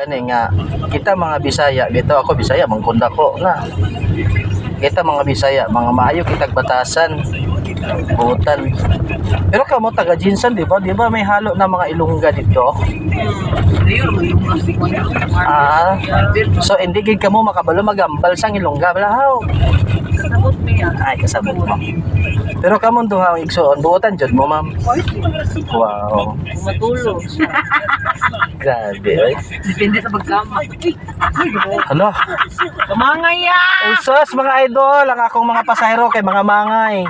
Gani nga, kita mga Bisaya, dito ako Bisaya, mangkunda ko na. Kita mga Bisaya, mga maayo kitag batasan, butan. Pero kamo taga Jinsan, di ba? Di ba may halo na mga Ilongga dito? Ah, so hindi gid kamo makabalo magambal sang Ilongga balahaw. Kasabot mo yan. Ay, kasabot mo. Pero kamo duha ang igsoon, buotan jud mo, ma'am. Wow. Matulog. Grabe, ay. Depende sa pagkama. Hala. Kamangay yan! Usos mga idol, ang akong mga pasahero kay mga mangay.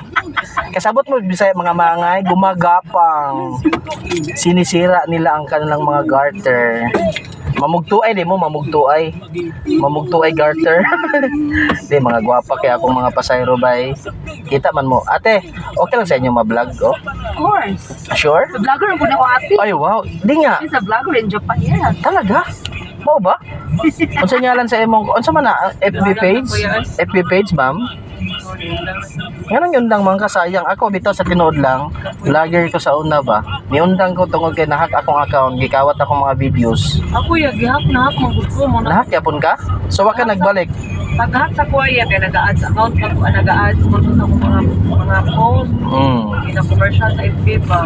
Kasabot mo bisaya mga mangay, gumagapang. Sinisira nila ang kanilang mga garter. Mamugtuay di mo, mamugtuay. Mamugtuay garter. di mga gwapa kay akong mga pasahero bay. Kita man mo. Ate, okay lang sa inyo ma-vlog oh? Of course. Sure? Sa vlogger po na ko ate. Ay wow, di nga. Sa vlogger in Japan yan. Talaga? Mo ba? Unsa ngalan sa imong unsa man na FB page? FB page, ma'am? Ngayon yun lang mga kasayang. Ako bitaw sa tinood lang, vlogger ko sa una ba. Niundang ko tungod kay nahack akong account, gikawat akong mga videos. Ako yung gihap na hap mga gusto mo na. Nahack yapon ka? So wa ka nagbalik. Paghahat sa kuya kaya nag-ads account pag nag-ads mo sa mga mga post. Mm. Ina commercial sa FB ba.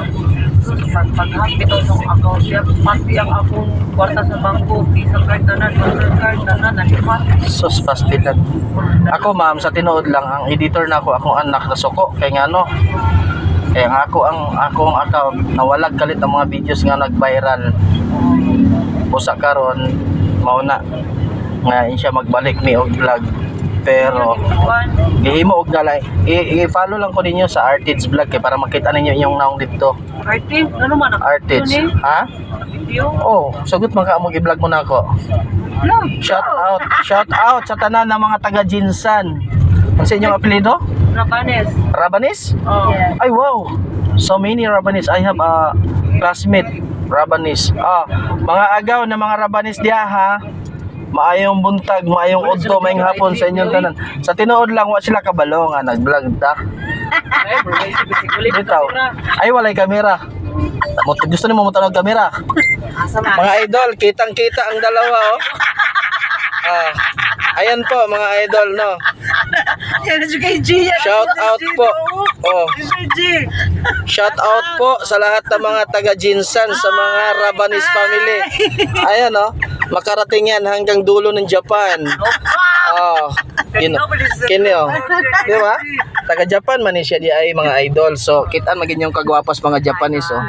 So pag paghahat bitaw sa akong account siya, pati ang akong kwarta sa bangko, visa card na na, dollar card na na, nalipat. Sus pastilan. Ako ma'am, sa tinood lang ang editor na ako, akong anak na suko kay nga no. Kaya nga ako ang akong account nawalag kalit ang mga videos nga nag-viral. Usa karon mauna nga siya magbalik mi og vlog pero gihimo og nalay i-follow lang ko ninyo sa Artids vlog kay para makita ninyo yung naong dito Artist, ano man ang Artids. eh, ha? Video. oh sagot man ka mo i-vlog mo na ako. Shout out shout out sa tanan ng mga taga Jinsan. Ano sa inyong apelyido Rabanes. Rabanis Oh. ay wow. So many Rabanis I have a classmate Rabanis ah mga agaw na mga Rabanis diha ha maayong buntag, maayong udto, maayong hapon sa inyong tanan. Sa tinuod lang wa sila kabalo nga nag-vlog ta. Bitaw. Ay walay kamera. Mo gusto nimo mo tanong kamera. Mga idol, kitang-kita ang dalawa oh. Ah, ayan po mga idol no. Yan yan. Shout out po. Oh, Si shout out po sa lahat ng mga taga Jinsan sa mga Rabanis family. Ayan oh, makarating yan hanggang dulo ng Japan. Oh, kino, kini oh. Di ba? Taga Japan man siya di ay mga idol. So, kita magin yung kagwapas mga Japanese oh.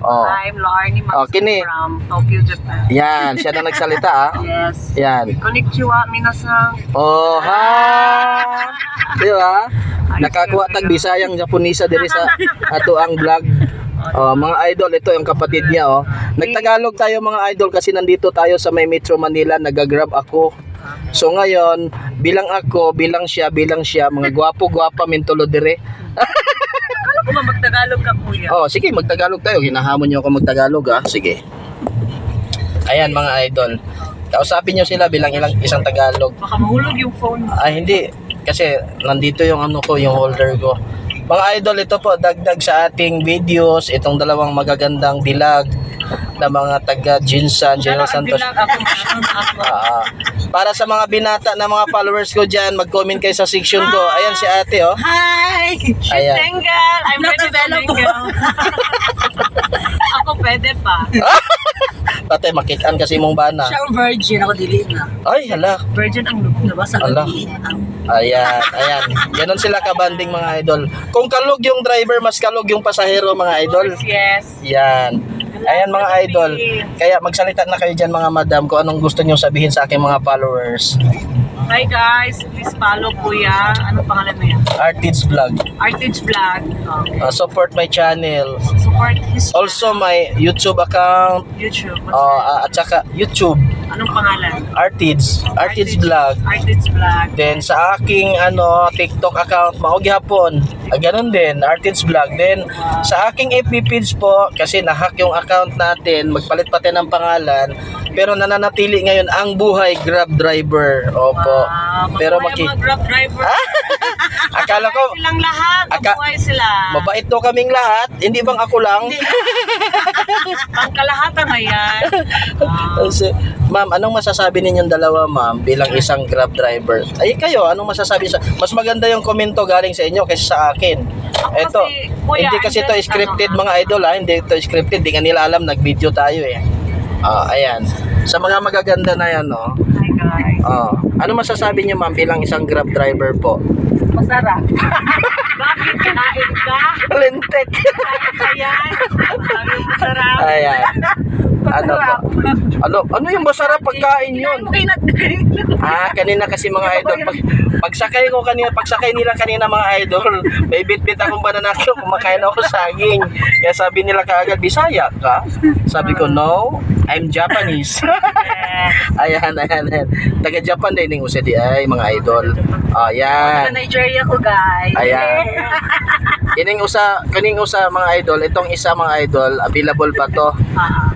Oh. I'm Larnie Oh, kini. from Tokyo, Japan. Yan, siya na nagsalita ah. Yes. Yan. Konnichiwa, minasang. Oh, ha! Di ba? Nakakuha tag Bisayang Japonesa diri sa ato ang vlog. Oh, mga idol, ito yung kapatid niya oh. Nagtagalog tayo mga idol kasi nandito tayo sa may Metro Manila, nagagrab ako. So ngayon, bilang ako, bilang siya, bilang siya, mga gwapo-gwapa mintulo dire. Ano ko ba magtagalog ka, kuya? Oh, sige, magtagalog tayo. Hinahamon niyo ako magtagalog ah. Sige. Ayan mga idol. Kausapin niyo sila bilang ilang isang Tagalog. Baka mahulog yung phone. Ay, hindi. Kasi nandito yung ano ko, yung holder ko. Mga idol, ito po, dagdag sa ating videos, itong dalawang magagandang dilag na mga taga Jinsan, General Santos. Ah, para sa mga binata na mga followers ko dyan, mag-comment kayo sa section ko. Ayan si ate, oh. Hi! She's Ayan. single! I'm Not ready to available. ako pwede pa. Pate, makitaan kasi mong bana. Siya ang virgin, ako dili na. Ay, hala. Virgin ang loob. Nabasa ko Ala. dili na. Ayan, ayan. Ganon sila kabanding mga idol. Kung kalog yung driver, mas kalog yung pasahero mga idol. Yes. Yan. Ayan mga idol. Kaya magsalita na kayo dyan mga madam kung anong gusto nyo sabihin sa aking mga followers. Hi guys, please follow kuya. Ano pangalan mo yan? Artids Vlog. Artage Vlog. Okay. Uh, support my channel. Support his Also my YouTube account YouTube. What's uh, at saka YouTube. Anong pangalan? Artids. Artids Vlog. Artage Vlog. Then sa aking ano TikTok account maog hapon. Ah, ganun din, Artids Vlog. Then sa aking FB page po kasi nahack yung account natin, magpalit pa tayo ng pangalan. Pero nananatili ngayon ang buhay Grab driver. Opo. Ah, Pero maki Grab driver. Aka Akala ko, Silang lahat, Aka- sila. mabait daw kaming lahat. Hindi bang ako lang? Kasi, ma'am, anong masasabi ninyong dalawa, ma'am, bilang isang Grab driver? Ay, kayo, anong masasabi sa... Mas maganda yung komento galing sa inyo kaysa sa akin. Ito, kasi, kuya, hindi kasi to just scripted ano, mga idol, ha? Hindi to scripted. Hindi nga nila alam, nag-video tayo, eh. Ah, ayan. Sa mga magaganda na yan, no? Hi guys. Ah, ano masasabi niyo, ma'am, bilang isang Grab driver po? Masarap. Bakit kinain ka? Lintek. Kain ka yan? Sabi mo masarap. ayan. Ano po? Ano, ano yung masarap pagkain yun? Ah, kanina kasi mga idol, pag, pagsakay ko kanina, pagsakay nila kanina mga idol, may bit-bit akong bananakyo, kumakain ako saging. Kaya sabi nila kaagad, Bisaya ka? Sabi ko, no, I'm Japanese. ayan, ayan, ayan. Taga-Japan din yung usedi ay mga idol. Ayan. Nigeria ko guys. Ayan. Kining usa, kining usa mga idol, itong isa mga idol, available pa to.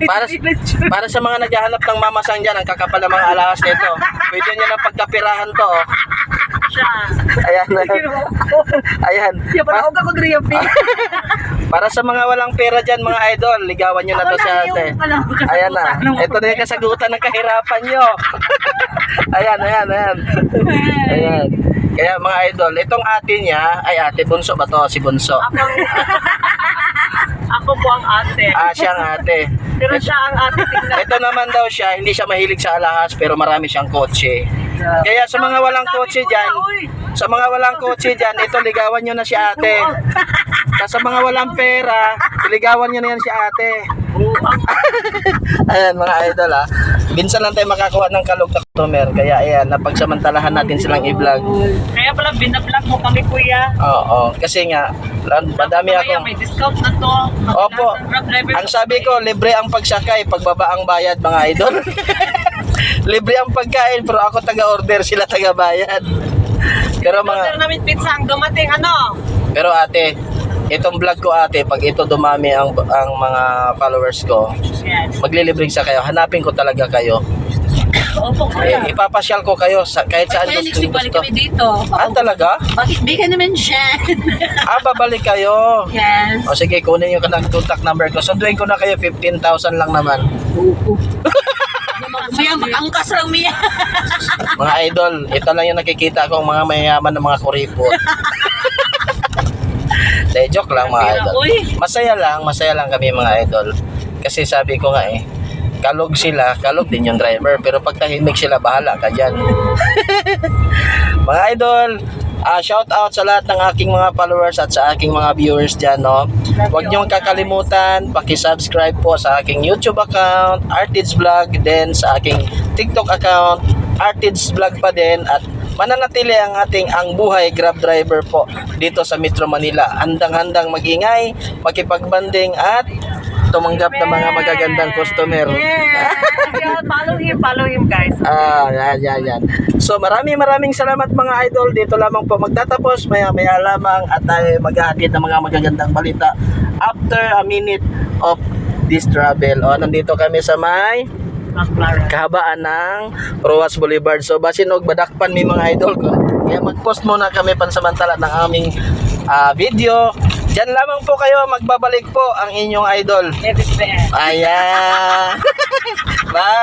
Para para sa mga naghahanap ng mamasang diyan, ang kakapal ng mga alahas nito. Pwede niyo na pagkapirahan to. Oh. Siya. Ayan. Ayan. Siya pa ako ako driya pi. Para sa mga walang pera diyan mga idol, ligawan niyo na to si ate. Ayan na. Ito na yung kasagutan ng kahirapan nyo. ayan, ayan, ayan. Ayan. Kaya mga idol, itong ate niya, ay ate Bunso ba to? Si Bunso. Ako, ako po ang ate. Ah, siyang ate. Pero siya ang ate tingnan. Ito naman daw siya, hindi siya mahilig sa alahas pero marami siyang kotse. Kaya sa mga walang kotse dyan, sa mga walang kotse dyan, ito ligawan nyo na si ate. Sa mga walang pera, ligawan nyo na yan si ate. Ayan mga idol ha. Minsan lang tayo makakuha ng kalog na customer. Kaya ayan, napagsamantalahan natin silang i-vlog. Kaya pala binablog mo kami kuya. Oo, kasi nga, madami Kuya, akong... may discount na to. Opo. Ang sabi ko, libre ang pagsakay, pagbaba ang bayad mga idol. libre ang pagkain, pero ako taga-order, sila taga-bayad. Pero Order mga, namin pizza ang dumating ano. pero ate, itong vlog ko ate, pag ito dumami ang, ang mga followers ko, maglilibreng sa kayo, hanapin ko talaga kayo. Opo Eh, kuya. ipapasyal ko kayo sa, kahit saan Kaya gusto, gusto. kami dito. Ah, talaga? Bakit ka naman siya? Ah, babalik kayo. yes. O sige, kunin yung kanang contact number ko. Sunduin ko na kayo, 15,000 lang naman. Maya mag-angkas lang miya. Mga idol, ito lang yung nakikita kong mga mayayaman ng mga kuripot. De, joke lang mga idol. Masaya lang, masaya lang kami mga idol. Kasi sabi ko nga eh, kalog sila, kalog din yung driver. Pero pag tahimik sila, bahala ka dyan. mga idol, ah shout out sa lahat ng aking mga followers at sa aking mga viewers dyan, no? Huwag niyong kakalimutan, paki-subscribe po sa aking YouTube account, Artids Vlog, then sa aking TikTok account, Artids Vlog pa din, at mananatili ang ating ang buhay Grab driver po dito sa Metro Manila. Handang-handang magingay, makipagbanding at tumanggap ng mga magagandang customer. Yeah. follow him, follow him guys. Ah, yan, yan, yan. So, maraming maraming salamat mga idol. Dito lamang po magtatapos. Maya, maya lamang at tayo maghahatid ng mga magagandang balita after a minute of this travel. O, nandito kami sa may kahabaan ng Roas Boulevard. So, basin og badakpan mi mga idol ko. Kaya mag-post muna kami pansamantala ng aming ah, video. Diyan lamang po kayo, magbabalik po ang inyong idol. Ayan. Bye.